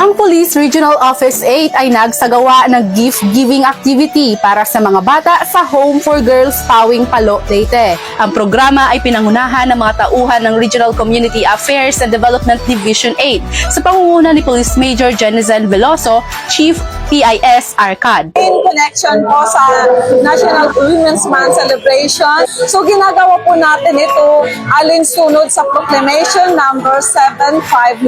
Ang Police Regional Office 8 ay nagsagawa ng gift-giving activity para sa mga bata sa Home for Girls Pawing Palo, Leyte. Ang programa ay pinangunahan ng mga tauhan ng Regional Community Affairs and Development Division 8 sa pangunguna ni Police Major Jenizen Veloso, Chief PIS Arcad. in connection po sa National Women's Month celebration. So ginagawa po natin ito alinsunod sa Proclamation number 759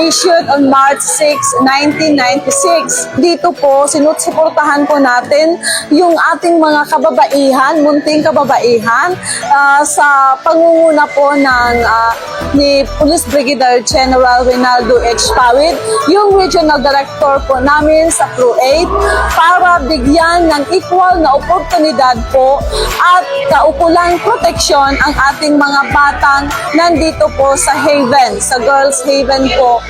issued on March 6, 1996. Dito po, sinusuportahan po natin yung ating mga kababaihan, munting kababaihan ah, sa pangunguna po ng ah, ni Police Brigadier General Rinaldo H. Pawid, yung Regional Director po namin sa Crew 8 para bigyan ng equal na oportunidad po at kaukulang proteksyon ang ating mga batang nandito po sa Haven, sa Girls Haven po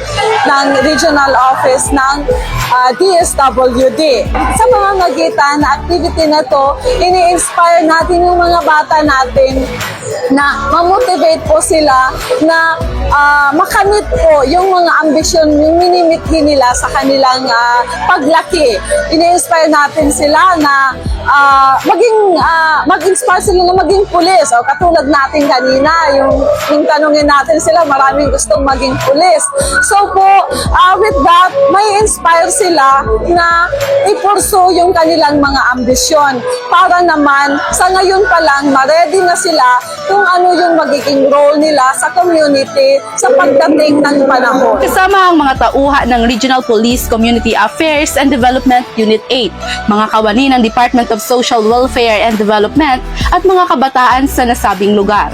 ng Regional Office ng ah, DSWD. Sa mga magitan na activity na to, ini-inspire natin yung mga bata natin na mamotivate po sila na ah, makamit po yung mga ambisyon, yung minimithi nila sa kanilang ah, paglaki. Ini-inspire natin sila na ah, maging ah, mag-inspire sila na maging pulis. O katulad natin kanina, yung, yung tanungin natin sila, maraming gustong maging pulis. So po, ah, with that, may inspire sila na ipursu yung kanilang mga ambisyon para naman sa ngayon pa lang, ma-ready na sila kung ano yung magiging role nila sa community sa pagdating ng panahon. Kasama ang mga tauha ng Regional Police Community Affairs and Development Unit 8, mga kawani ng Department of Social Welfare and Development at mga kabataan sa nasabing lugar.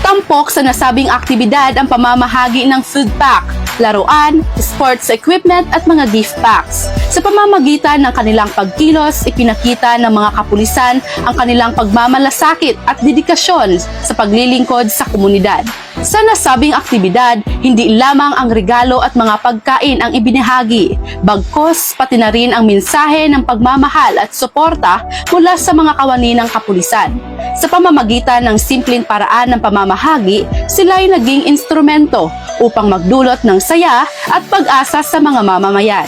Tampok sa nasabing aktibidad ang pamamahagi ng food pack, laruan, sports equipment at mga gift packs. Sa pamamagitan ng kanilang pagkilos, ipinakita ng mga kapulisan ang kanilang pagmamalasakit at dedikasyon sa paglilingkod sa komunidad. Sa nasabing aktibidad, hindi lamang ang regalo at mga pagkain ang ibinahagi, bagkos pati na rin ang mensahe ng pagmamahal at suporta mula sa mga kawani ng kapulisan. Sa pamamagitan ng simpleng paraan ng pamamahagi, sila ay naging instrumento upang magdulot ng saya at pag-asa sa mga mamamayan.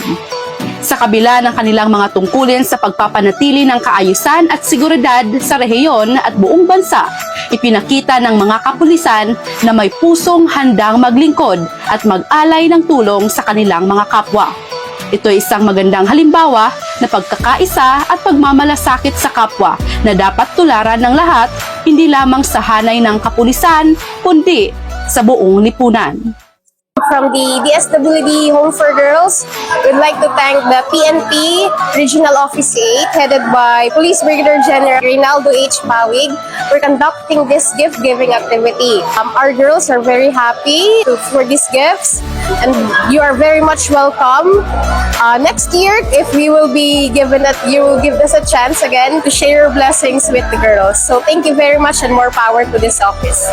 Sa kabila ng kanilang mga tungkulin sa pagpapanatili ng kaayusan at seguridad sa rehiyon at buong bansa, ipinakita ng mga kapulisan na may pusong handang maglingkod at mag-alay ng tulong sa kanilang mga kapwa. Ito ay isang magandang halimbawa na pagkakaisa at pagmamalasakit sa kapwa na dapat tularan ng lahat, hindi lamang sa hanay ng kapulisan, kundi sa buong lipunan. From the DSWD Home for Girls, we'd like to thank the PNP Regional Office 8, headed by Police Brigadier General Rinaldo H. Pawig, for conducting this gift-giving activity. Um, our girls are very happy to, for these gifts, and you are very much welcome. Uh, next year, if we will be given that, you will give us a chance again to share your blessings with the girls. So thank you very much, and more power to this office.